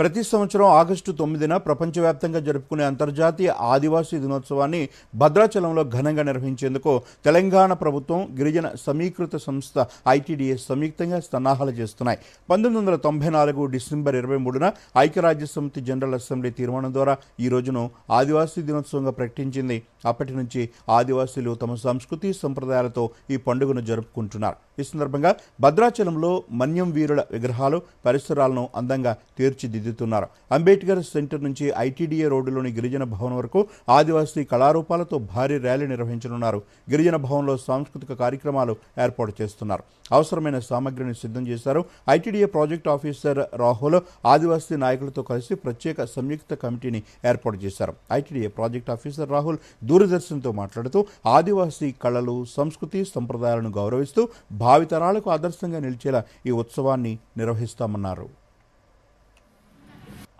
ప్రతి సంవత్సరం ఆగస్టు తొమ్మిదిన ప్రపంచవ్యాప్తంగా జరుపుకునే అంతర్జాతీయ ఆదివాసీ దినోత్సవాన్ని భద్రాచలంలో ఘనంగా నిర్వహించేందుకు తెలంగాణ ప్రభుత్వం గిరిజన సమీకృత సంస్థ ఐటీడీఎస్ సంయుక్తంగా సన్నాహాలు చేస్తున్నాయి. పంతొమ్మిది వందల తొంభై నాలుగు డిసెంబర్ ఇరవై మూడున ఐక్యరాజ్య సమితి జనరల్ అసెంబ్లీ తీర్మానం ద్వారా ఈ రోజును ఆదివాసీ దినోత్సవంగా ప్రకటించింది. అప్పటి నుంచి ఆదివాసీలు తమ సంస్కృతి సంప్రదాయాలతో ఈ పండుగను జరుపుకుంటున్నారు. ఈ సందర్భంగా భద్రాచలంలో మన్యం వీరుల విగ్రహాలు పరిసరాలను అందంగా తీర్చిదిద్దుతున్నారు అంబేద్కర్ సెంటర్ నుంచి ఐటీడీఏ రోడ్డులోని గిరిజన భవన్ వరకు ఆదివాసీ కళారూపాలతో భారీ ర్యాలీ నిర్వహించనున్నారు. గిరిజన భవన్లో సాంస్కృతిక కార్యక్రమాలు ఏర్పాటు చేస్తున్నారు. అవసరమైన సామగ్రిని సిద్ధం చేశారు ITDA project officer Rahul. Adivasi నాయకులతో కలిసి ప్రత్యేక సంయుక్త కమిటీని ఏర్పాటు చేశారు. ఐటీడీఏ ప్రాజెక్ట్ ఆఫీసర్ రాహుల్ దూరదర్శన్తో మాట్లాడుతూ ఆదివాసీ కళలు సంస్కృతి సంప్రదాయాలను గౌరవిస్తూ భావితరాలకు ఆదర్శంగా నిలిచేలా ఈ ఉత్సవాన్ని నిర్వహిస్తామన్నారు.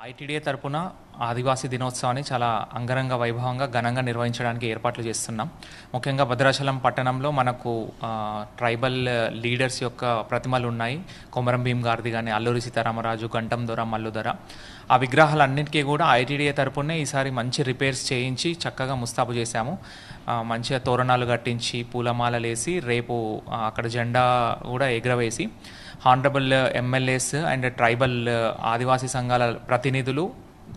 ఐటీడీఏ తరపున ఆదివాసీ దినోత్సవాన్ని చాలా అంగరంగ వైభవంగా ఘనంగా నిర్వహించడానికి ఏర్పాట్లు చేస్తున్నాం. ముఖ్యంగా భద్రాచలం పట్టణంలో మనకు ట్రైబల్ లీడర్స్ యొక్క ప్రతిమలు ఉన్నాయి. కొమరం భీం గారిది కానీ అల్లూరి సీతారామరాజు గంటం దొర మల్లుదొర ఆ విగ్రహాలన్నిటికీ కూడా ఐటీడీఏ తరపునే ఈసారి మంచి రిపేర్స్ చేయించి చక్కగా ముస్తాబు చేశాము. మంచిగా తోరణాలు కట్టించి పూలమాలలు వేసి రేపు అక్కడ జెండా కూడా ఎగురవేసి honourable MLAs and tribal Adivasi సంఘాల ప్రతినిధులు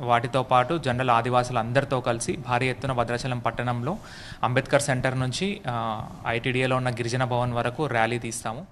వాటితో పాటు జనరల్ ఆదివాసులు అందరితో కలిసి భారీ ఎత్తున భద్రాచలం పట్టణంలో అంబేద్కర్ సెంటర్ నుంచి ఐటీడీఏలో ఉన్న గిరిజన భవన్ వరకు ర్యాలీ తీస్తాము.